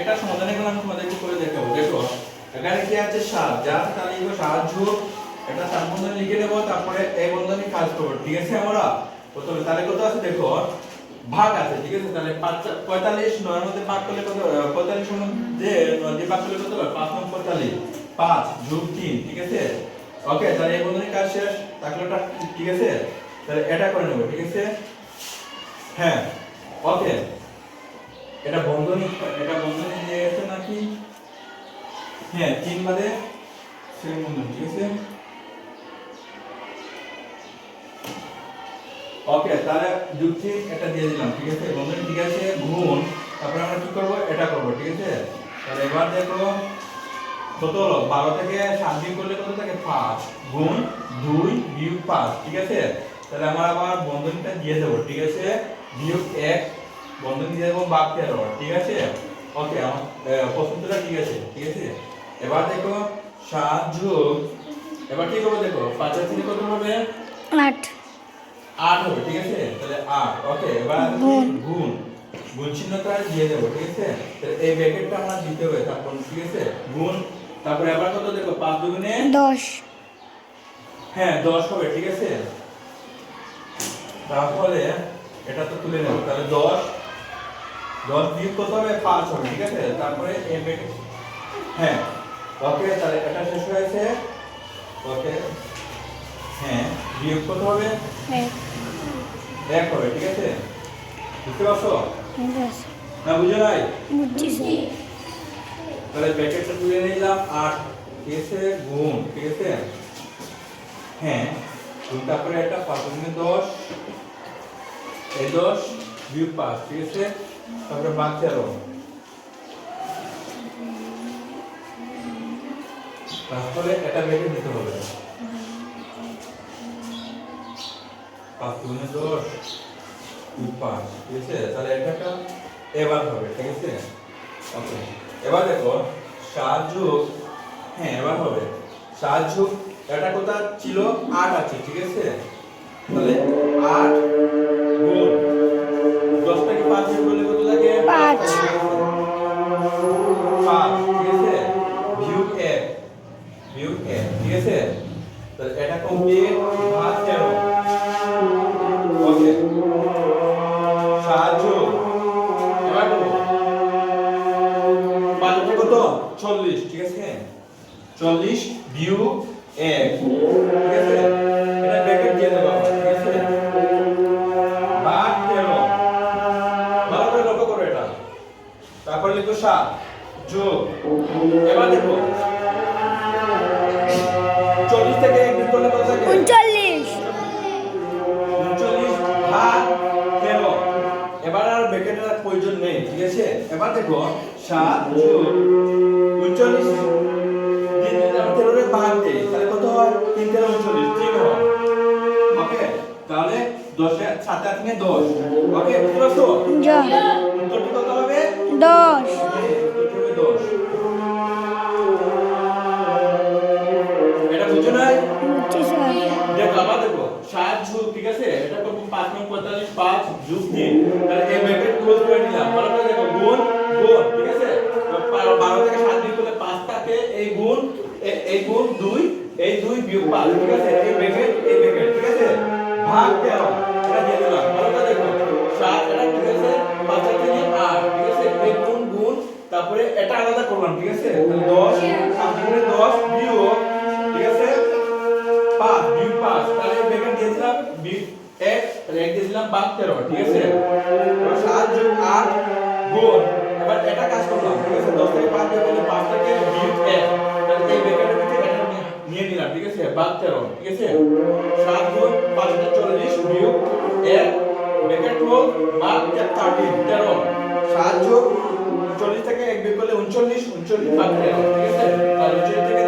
একটা সমাধান এখন আমি তোমাদেরকে করে দেখাবো। দেখো, এখানে কি আছে? সাত। যা তাহলে সাত একটা সাত বন্ধনী লিখে নেব, তারপরে এই বন্ধনী কাজ করব। ঠিক আছে আমরা? প্রথমে তাহলে কত আছে? দেখো, ভাগ আছে, ঠিক আছে? তাহলে পঁয়তাল্লিশ, নয়ের মধ্যে ভাগ করলে কত পঁয়তাল্লিশ মধ্যে নয় দিয়ে করলে কত হয়? পাঁচ নম্বর পঁয়তাল্লিশ। পাঁচ যোগ তিন, ঠিক আছে? ওকে, তাহলে এই বন্ধনীর কাজ শেষ। তাহলে ঠিক আছে? তাহলে এটা করে নেব, ঠিক আছে? হ্যাঁ ওকে। এটা বন্ধনী এটা বন্ধনী দিয়ে আছে নাকি? হ্যাঁ তিন বাদে সেম বন্ধনী, ঠিক আছে? ওকে, তাহলে যুক্তি এটা দিয়ে দিলাম, ঠিক আছে? বন্ধনী ঠিক আছে, গুণ, তারপরে আমরা কি করব? এটা করব, ঠিক আছে? তাহলে এবার দেখো কত হলো বারো থেকে সাত বিয়োগ করলে কত থাকে? পাঁচ। গুণ দুই বিয়োগ পাঁচ, ঠিক আছে? তাহলে আমরা আবার বন্ধনীটা দিয়ে দেবো, ঠিক আছে? বিয়োগ এক বন্ধনী দিয়ে দেবো বাদ তেরো ঠিক আছে? ওকে আমার প্রশ্নটা ঠিক আছে ঠিক আছে? এবার দেখো সাত যোগ এবার কি করব দেখো পাঁচের থেকে কত হবে? আট। আট হবে ঠিক আছে? তাহলে আট ওকে এবার গুণ। গুণ। গুণ চিহ্নটা দিয়ে দেবো ঠিক আছে? তাহলে এই ব্র্যাকেটটা আমরা দিতে হবে তারপর ঠিক আছে? গুণ তারপরে আবার কত দেখো পাঁচ দুগুণে? দশ। হ্যাঁ দশ হবে ঠিক আছে? তাহলে এটা তো তুলে নেব তাহলে দশ দশ বিয়োগ কত হবে পাঁচ হবে ঠিক আছে? তারপরে এই ব্র্যাকেট হ্যাঁ ওকে তাহলে এটা শেষ হয়েছে ওকে হ্যাঁ বিয়োগ কত হবে। এক এক হবে ঠিক আছে? বুঝতে পারছ? না বুঝে নাই? বুঝছি। তাহলে ব্র্যাকেটটা তুলে নিলাম আট ঠিক আছে? গুণ ঠিক আছে? হ্যাঁ গুণ তারপরে একটা পাঁচ দশ। এই দশ বিয়োগ পাঁচ ঠিক আছে? তারপরে বাদ তেরো তারপরে এটা ব্র্যাকেট দিতে হবে। পাঁচ দশ পাঁচ, ঠিক আছে? তাহলে এটা একটা এবার হবে, ঠিক আছে? ওকে এবার দেখো, সাত যোগ হ্যাঁ এবার হবে। সাত যোগ, এটা কোথা ছিল? আট আছে, ঠিক আছে? তাহলে আট গুণ পাঁচ। ঠিক আছে? তাহলে এটা কমপ্লিট ভাগ সাত এবার করব কত? চল্লিশ, ঠিক আছে? চল্লিশ বিয়োগ এক ঠিক আছে? এটা ব্র্যাকেট দিয়ে দেবো সাত যোগ। এবার দেখো। চল্লিশ থেকে এক বিয়োগ করলে কত থাকে? উনচল্লিশ। উনচল্লিশ ভাগ তেরো। এবার আর ব্র্যাকেটের আর প্রয়োজন নেই ঠিক আছে? এবার দেখো সাত যোগ। উনচল্লিশ। তেরোরে ভাগ দিই তাহলে কত হয়? তিন তেরো উনচল্লিশ হয় ওকে তাহলে দশে সাথে আট নিয়ে দশ। ওকে বুঝতে পারছ? উত্তরটি কত হবে? দশ। নং পাঁচ, যুগ তিন। তাহলে ক্লোজ করে নিলাম করে দেখো, গুণ গুণ, ঠিক আছে? বারো থেকে সাত বিয়োগ করলে পাঁচ থাকে, এই গুণ এই গুণ দুই, এই দুই বিয়োগ পাঁচ, ঠিক আছে? এই ব্র্যাকেট এই ব্র্যাকেট ঠিক আছে? ভাগ তেরো, এটা দিয়ে দিলাম। ভালো করে দেখো, সাত এটা ঠিক আছে? পাঁচ আর আট, ঠিক আছে? এই গুণ গুণ, তারপরে এটা আলাদা করলাম, ঠিক আছে? দশ, সাত দশ বিয়োগ, ঠিক আছে? পাঁচ, বিয়োগ পাঁচ, তাহলে ব্র্যাকেট দিয়েছিলাম বিয়োগ এক, তাহলে দিয়েছিলাম ঠিক আছে? সাত যোগ আট এবার এটা কাজ করলাম, ঠিক আছে? দশ থেকে পাঁচ বিয়োগ করলে পাঁচ থেকে বিয়োগ এক। তাহলে এই ব্র্যাকেটের ভিতরে এটা নিয়ে- নিয়ে নিলাম, ঠিক আছে? বাদ তেরো, ঠিক আছে? সাত গুণ পাঁচ হাজার চল্লিশ বিয়োগ এক ব্র্যাকেট হোক চল্লিশ থেকে এক বিয়োগ করলে উনচল্লিশ উনচল্লিশ বাদ তেরো, ঠিক আছে? তাহলে উনচল্লিশ থেকে